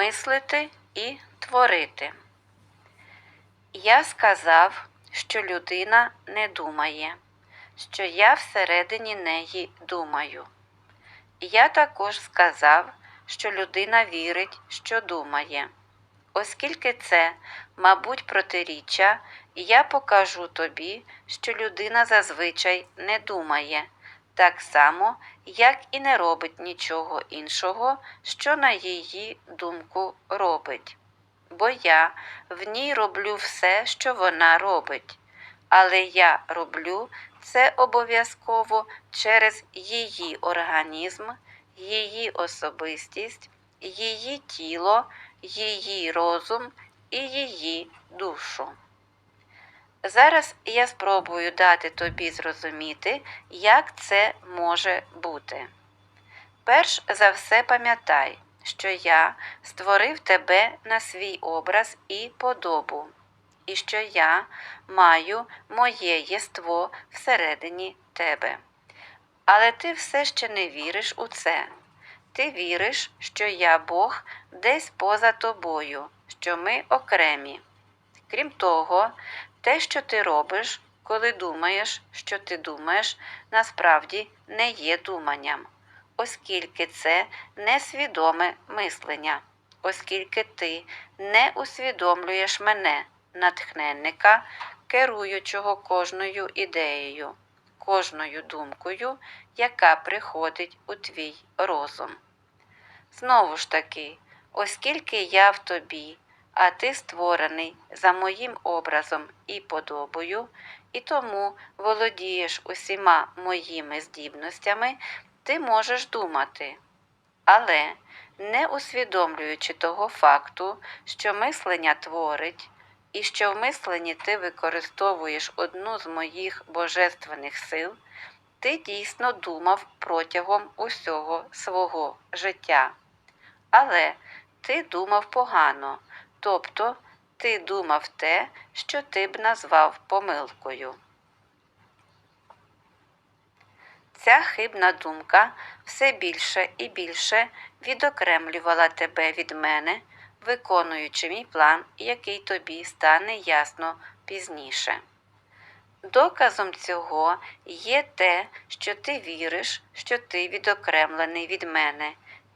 мислити і творити. Я сказав, що людина не думає, що я всередині неї думаю. Я також сказав, що людина вірить, що думає. Оскільки це, мабуть, протиріччя, я покажу тобі, що людина зазвичай не думає, так само, як і не робить нічого іншого, що на її думку робить. Бо я в ній роблю все, що вона робить, але я роблю це обов'язково через її організм, її особистість, її тіло, її розум і її душу. Зараз я спробую дати тобі зрозуміти, як це може бути. Перш за все пам'ятай, що я створив тебе на свій образ і подобу, і що я маю моє єство всередині тебе. Але ти все ще не віриш у це. Ти віриш, що я Бог десь поза тобою, що ми окремі. Крім того, те, що ти робиш, коли думаєш, що ти думаєш, насправді не є думанням, оскільки це несвідоме мислення, оскільки ти не усвідомлюєш мене, натхненника, керуючого кожною ідеєю, кожною думкою, яка приходить у твій розум. Знову ж таки, оскільки я в тобі, а ти створений за моїм образом і подобою, і тому володієш усіма моїми здібностями, ти можеш думати. Але, не усвідомлюючи того факту, що мислення творить, і що в мисленні ти використовуєш одну з моїх божественних сил, ти дійсно думав протягом усього свого життя. Але ти думав погано, тобто ти думав те, що ти б назвав помилкою. Ця хибна думка все більше і більше відокремлювала тебе від мене, виконуючи мій план, який тобі стане ясно пізніше. Доказом цього є те, що ти віриш, що ти відокремлений від мене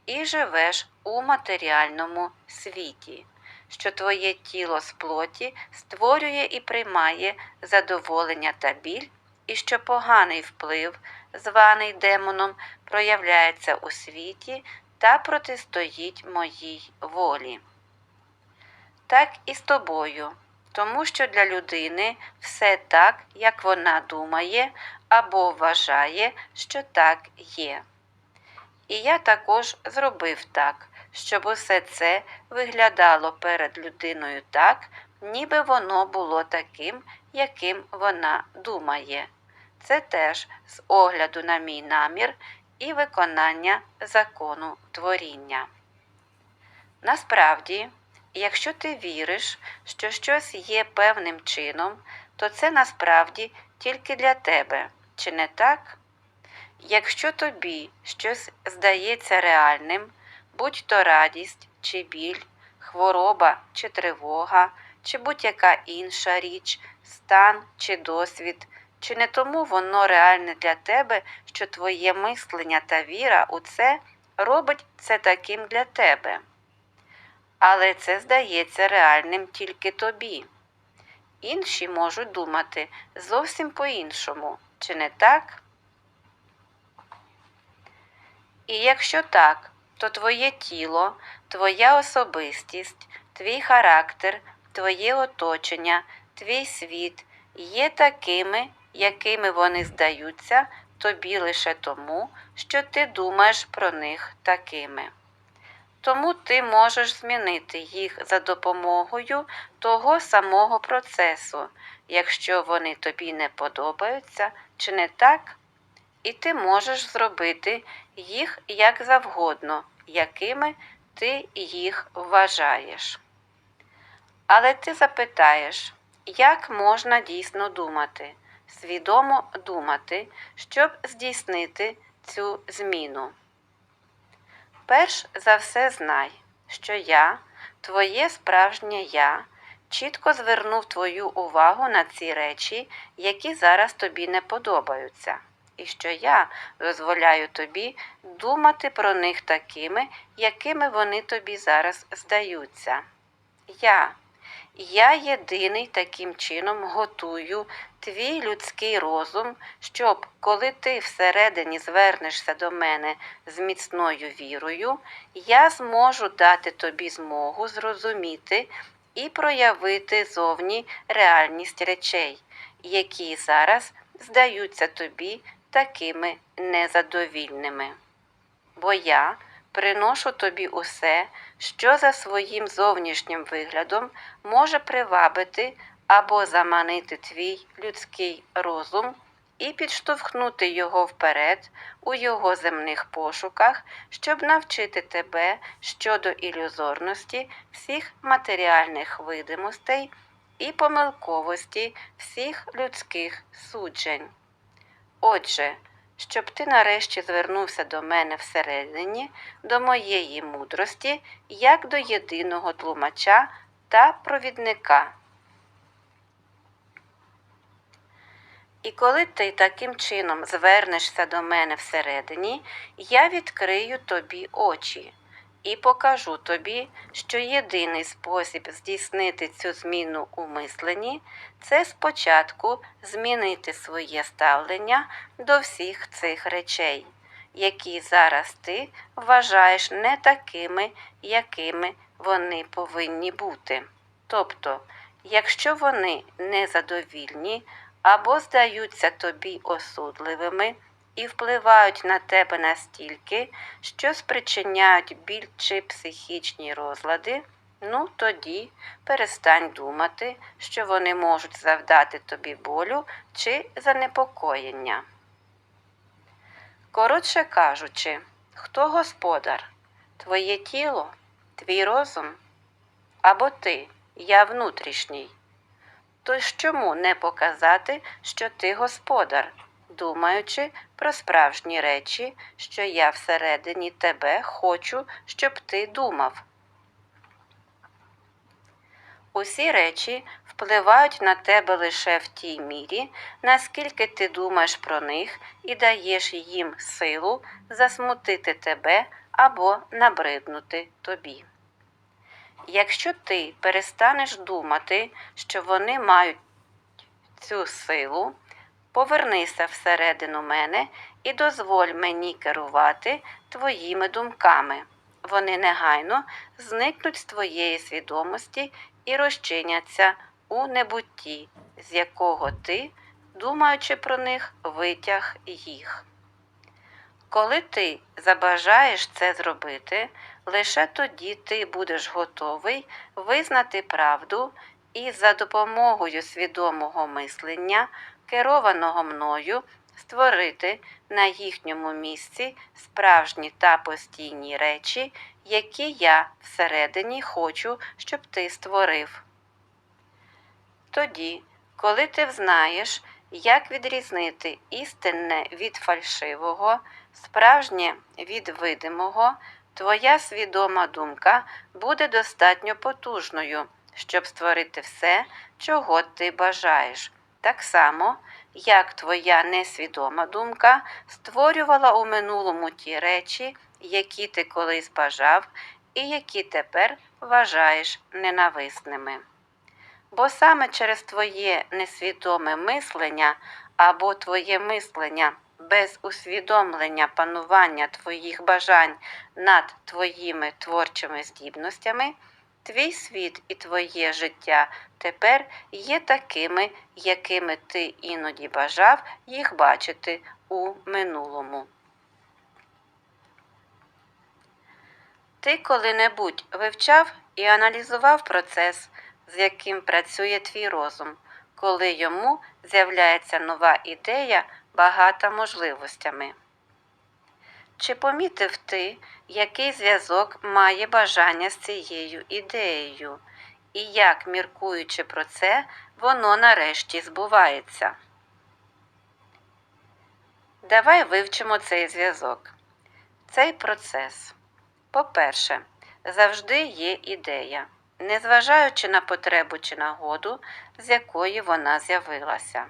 і живеш у матеріальному світі, що твоє тіло з плоті створює і приймає задоволення та біль, і що поганий вплив, званий демоном, проявляється у світі та протистоїть моїй волі. Так і з тобою, тому що для людини все так, як вона думає або вважає, що так є. І я також зробив так, щоб усе це виглядало перед людиною так, ніби воно було таким, яким вона думає. Це теж з огляду на мій намір і виконання закону творіння. Насправді, якщо ти віриш, що щось є певним чином, то це насправді тільки для тебе, чи не так? Якщо тобі щось здається реальним, будь то радість чи біль, хвороба чи тривога, чи будь-яка інша річ, стан чи досвід, чи не тому воно реальне для тебе, що твоє мислення та віра у це робить це таким для тебе. Але це здається реальним тільки тобі. Інші можуть думати зовсім по-іншому, чи не так? І якщо так, то твоє тіло, твоя особистість, твій характер, твоє оточення, твій світ є такими, якими вони здаються тобі лише тому, що ти думаєш про них такими. Тому ти можеш змінити їх за допомогою того самого процесу, якщо вони тобі не подобаються, чи не так? І ти можеш зробити їх як завгодно, якими ти їх вважаєш. Але ти запитаєш, як можна дійсно думати, свідомо думати, щоб здійснити цю зміну. Перш за все знай, що я, твоє справжнє я, чітко звернув твою увагу на ці речі, які зараз тобі не подобаються, і що я дозволяю тобі думати про них такими, якими вони тобі зараз здаються. Я. Я єдиний таким чином готую твій людський розум, щоб, коли ти всередині звернешся до мене з міцною вірою, я зможу дати тобі змогу зрозуміти і проявити зовні реальність речей, які зараз здаються тобі такими незадовільними. Бо я приношу тобі усе, що за своїм зовнішнім виглядом може привабити або заманити твій людський розум і підштовхнути його вперед у його земних пошуках, щоб навчити тебе щодо ілюзорності всіх матеріальних видимостей і помилковості всіх людських суджень. Отже, щоб ти нарешті звернувся до мене всередині, до моєї мудрості, як до єдиного тлумача та провідника. І коли ти таким чином звернешся до мене всередині, я відкрию тобі очі і покажу тобі, що єдиний спосіб здійснити цю зміну у мисленні це спочатку змінити своє ставлення до всіх цих речей, які зараз ти вважаєш не такими, якими вони повинні бути. Тобто, якщо вони незадовільні або здаються тобі осудливими і впливають на тебе настільки, що спричиняють біль чи психічні розлади, ну тоді перестань думати, що вони можуть завдати тобі болю чи занепокоєння. Коротше кажучи, хто господар? Твоє тіло, твій розум або ти, я внутрішній. То чому не показати, що ти господар, думаючи про справжні речі, що я всередині тебе хочу, щоб ти думав? Усі речі впливають на тебе лише в тій мірі, наскільки ти думаєш про них і даєш їм силу засмутити тебе або набриднути тобі. Якщо ти перестанеш думати, що вони мають цю силу, повернися всередину мене і дозволь мені керувати твоїми думками. Вони негайно зникнуть з твоєї свідомості і розчиняться у небутті, з якого ти, думаючи про них, витяг їх. Коли ти забажаєш це зробити, лише тоді ти будеш готовий визнати правду і за допомогою свідомого мислення, керованого мною, створити на їхньому місці справжні та постійні речі, які я всередині хочу, щоб ти створив. Тоді, коли ти взнаєш, як відрізнити істинне від фальшивого, справжнє від видимого, твоя свідома думка буде достатньо потужною, щоб створити все, чого ти бажаєш, так само, як твоя несвідома думка створювала у минулому ті речі, які ти колись бажав і які тепер вважаєш ненависними. Бо саме через твоє несвідоме мислення або твоє мислення без усвідомлення панування твоїх бажань над твоїми творчими здібностями, твій світ і твоє життя тепер є такими, якими ти іноді бажав їх бачити у минулому. Ти коли-небудь вивчав і аналізував процес, з яким працює твій розум, коли йому з'являється нова ідея багата можливостями. Чи помітив ти, який зв'язок має бажання з цією ідеєю, і як, міркуючи про це, воно нарешті збувається? Давай вивчимо цей зв'язок. Цей процес. По-перше, завжди є ідея, незважаючи на потребу чи нагоду, з якої вона з'явилася.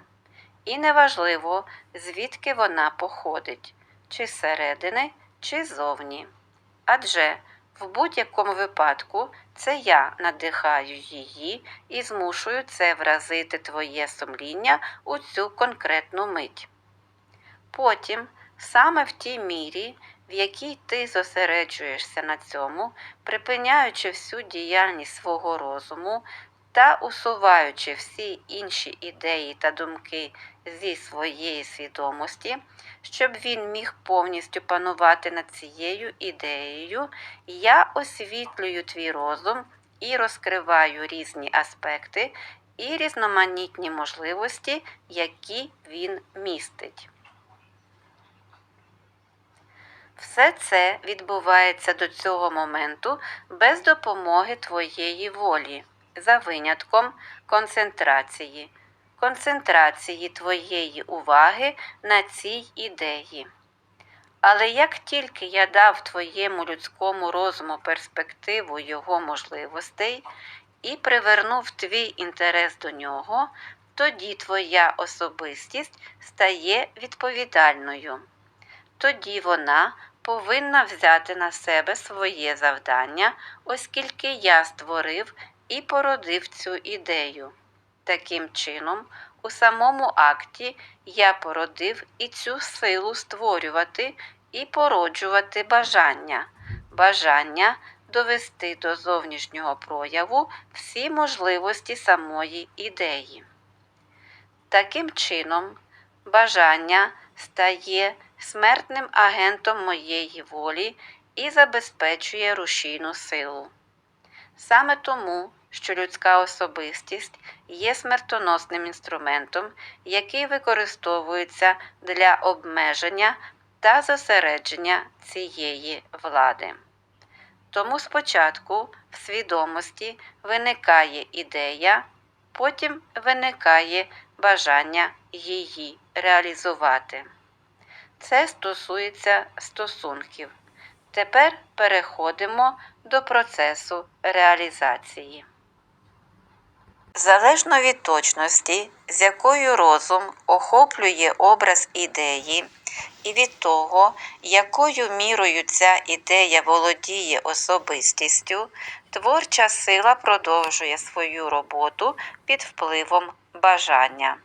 І неважливо, звідки вона походить, чи зсередини, чи ззовні. Адже в будь-якому випадку це я надихаю її і змушую це вразити твоє сумління у цю конкретну мить. Потім, саме в тій мірі, в якій ти зосереджуєшся на цьому, припиняючи всю діяльність свого розуму та усуваючи всі інші ідеї та думки зі своєї свідомості, щоб він міг повністю панувати над цією ідеєю, я освітлюю твій розум і розкриваю різні аспекти і різноманітні можливості, які він містить. Все це відбувається до цього моменту без допомоги твоєї волі, за винятком концентрації, концентрації твоєї уваги на цій ідеї. Але як тільки я дав твоєму людському розуму перспективу його можливостей і привернув твій інтерес до нього, тоді твоя особистість стає відповідальною. Тоді вона повинна взяти на себе своє завдання, оскільки я створив і породив цю ідею. Таким чином, у самому акті я породив і цю силу створювати і породжувати бажання, бажання довести до зовнішнього прояву всі можливості самої ідеї. Таким чином, бажання стає смертним агентом моєї волі і забезпечує рушійну силу. Саме тому, що людська особистість є смертоносним інструментом, який використовується для обмеження та зосередження цієї влади. Тому спочатку в свідомості виникає ідея, потім виникає бажання її реалізувати. Це стосується стосунків. Тепер переходимо до процесу реалізації. Залежно від точності, з якою розум охоплює образ ідеї, і від того, якою мірою ця ідея володіє особистістю, творча сила продовжує свою роботу під впливом бажання.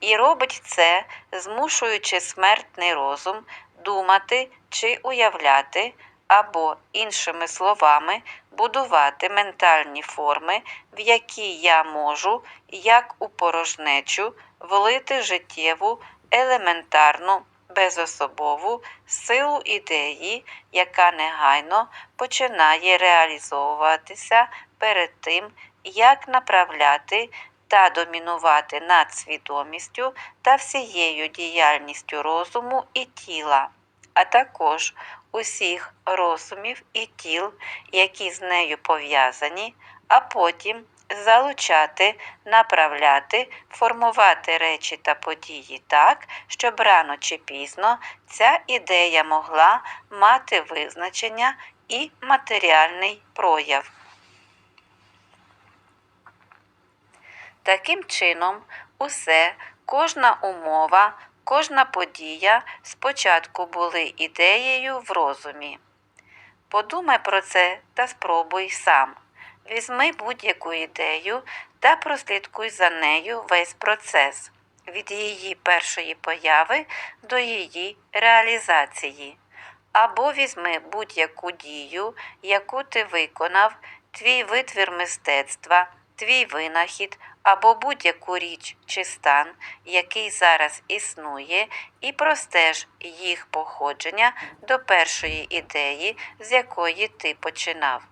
І робить це, змушуючи смертний розум думати чи уявляти, або, іншими словами, будувати ментальні форми, в які я можу, як у порожнечу, влити життєву, елементарну, безособову силу ідеї, яка негайно починає реалізовуватися перед тим, як направляти та домінувати над свідомістю та всією діяльністю розуму і тіла, а також усіх розумів і тіл, які з нею пов'язані, а потім залучати, направляти, формувати речі та події так, щоб рано чи пізно ця ідея могла мати визначення і матеріальний прояв. Таким чином, усе, кожна умова, кожна подія спочатку були ідеєю в розумі. Подумай про це та спробуй сам. Візьми будь-яку ідею та прослідкуй за нею весь процес від її першої появи до її реалізації. Або візьми будь-яку дію, яку ти виконав, твій витвір мистецтва, твій винахід або будь-яку річ чи стан, який зараз існує, і простеж їх походження до першої ідеї, з якої ти починав.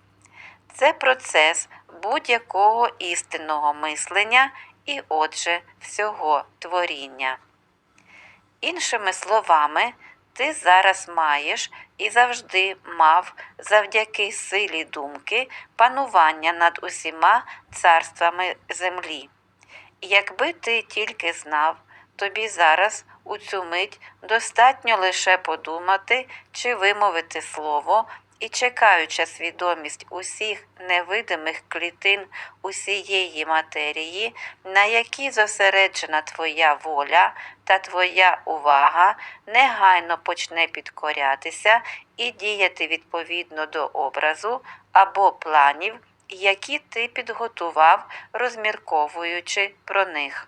Це процес будь-якого істинного мислення і, отже, всього творіння. Іншими словами, ти зараз маєш і завжди мав завдяки силі думки панування над усіма царствами землі. Якби ти тільки знав, тобі зараз у цю мить достатньо лише подумати чи вимовити слово, і чекаюча свідомість усіх невидимих клітин усієї матерії, на які зосереджена твоя воля та твоя увага, негайно почне підкорятися і діяти відповідно до образу або планів, які ти підготував, розмірковуючи про них.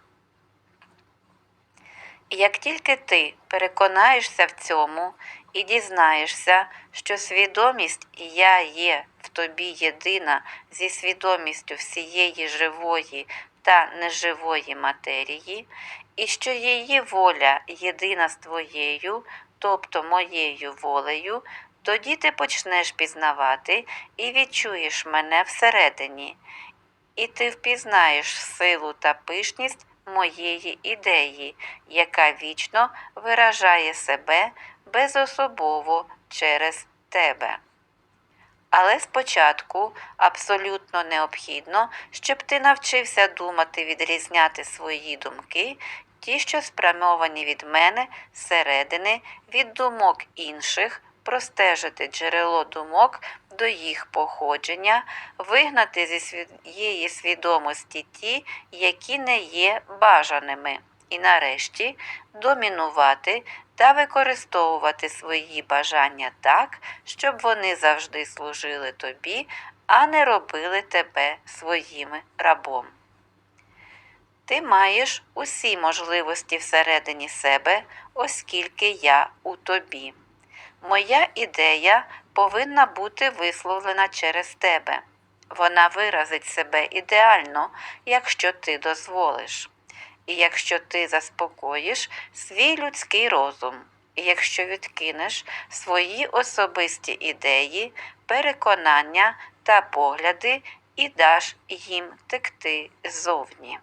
Як тільки ти переконаєшся в цьому і дізнаєшся, що свідомість Я є в тобі єдина зі свідомістю всієї живої та неживої матерії, і що її воля єдина з твоєю, тобто моєю волею, тоді ти почнеш пізнавати і відчуєш мене всередині, і ти впізнаєш силу та пишність моєї ідеї, яка вічно виражає себе безособово через тебе. Але спочатку абсолютно необхідно, щоб ти навчився думати відрізняти свої думки, ті, що спрямовані від мене зсередини, від думок інших, простежити джерело думок до їх походження, вигнати зі своєї свідомості ті, які не є бажаними, і нарешті домінувати та використовувати свої бажання так, щоб вони завжди служили тобі, а не робили тебе своїм рабом. Ти маєш усі можливості всередині себе, оскільки я у тобі. Моя ідея повинна бути висловлена через тебе. Вона виразить себе ідеально, якщо ти дозволиш, і якщо ти заспокоїш свій людський розум, і якщо відкинеш свої особисті ідеї, переконання та погляди і даш їм текти ззовні.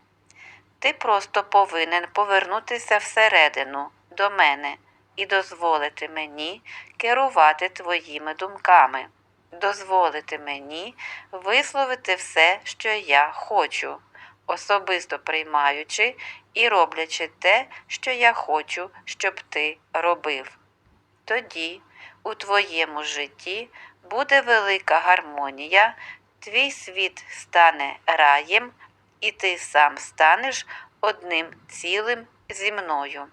Ти просто повинен повернутися всередину до мене і дозволити мені керувати твоїми думками, дозволити мені висловити все, що я хочу, особисто приймаючи і роблячи те, що я хочу, щоб ти робив. Тоді у твоєму житті буде велика гармонія, твій світ стане раєм, і ти сам станеш одним цілим зі мною.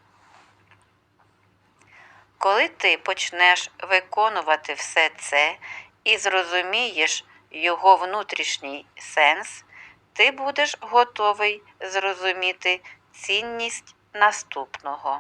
Коли ти почнеш виконувати все це і зрозумієш його внутрішній сенс, ти будеш готовий зрозуміти цінність наступного.